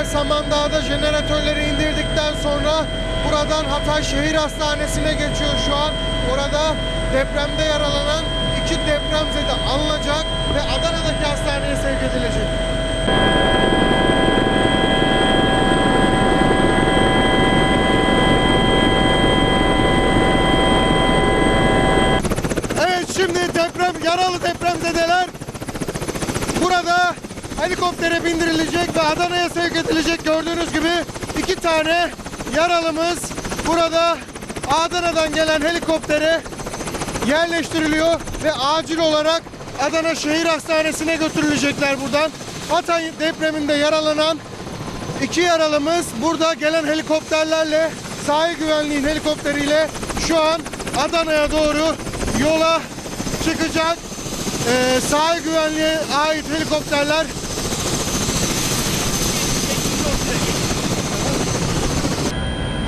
beraber Samandağ'da jeneratörleri indirdikten sonra buradan Hatay Şehir Hastanesi'ne geçiyor şu an. Orada depremde yaralanan iki depremzede alınacak ve Adana'daki hastaneye sevk edilecek. Helikoptere bindirilecek ve Adana'ya sevk edilecek gördüğünüz gibi iki tane yaralımız burada Adana'dan gelen helikoptere yerleştiriliyor ve acil olarak Adana Şehir Hastanesi'ne götürülecekler buradan. Hatay depreminde yaralanan iki yaralımız burada gelen helikopterlerle sahil güvenliğin helikopteriyle şu an Adana'ya doğru yola çıkacak. Ee, sahil güvenliğe ait helikopterler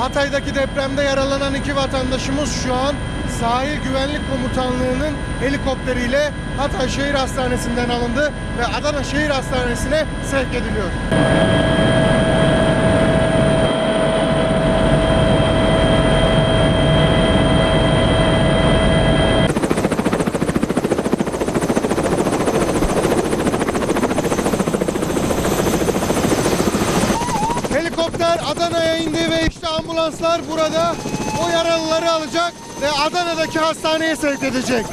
Hatay'daki depremde yaralanan iki vatandaşımız şu an Sahil Güvenlik Komutanlığı'nın helikopteriyle Hatay Şehir Hastanesi'nden alındı ve Adana Şehir Hastanesi'ne sevk ediliyor. Helikopter Adana'ya indi ve ambulanslar burada o yaralıları alacak ve Adana'daki hastaneye sevk edecek.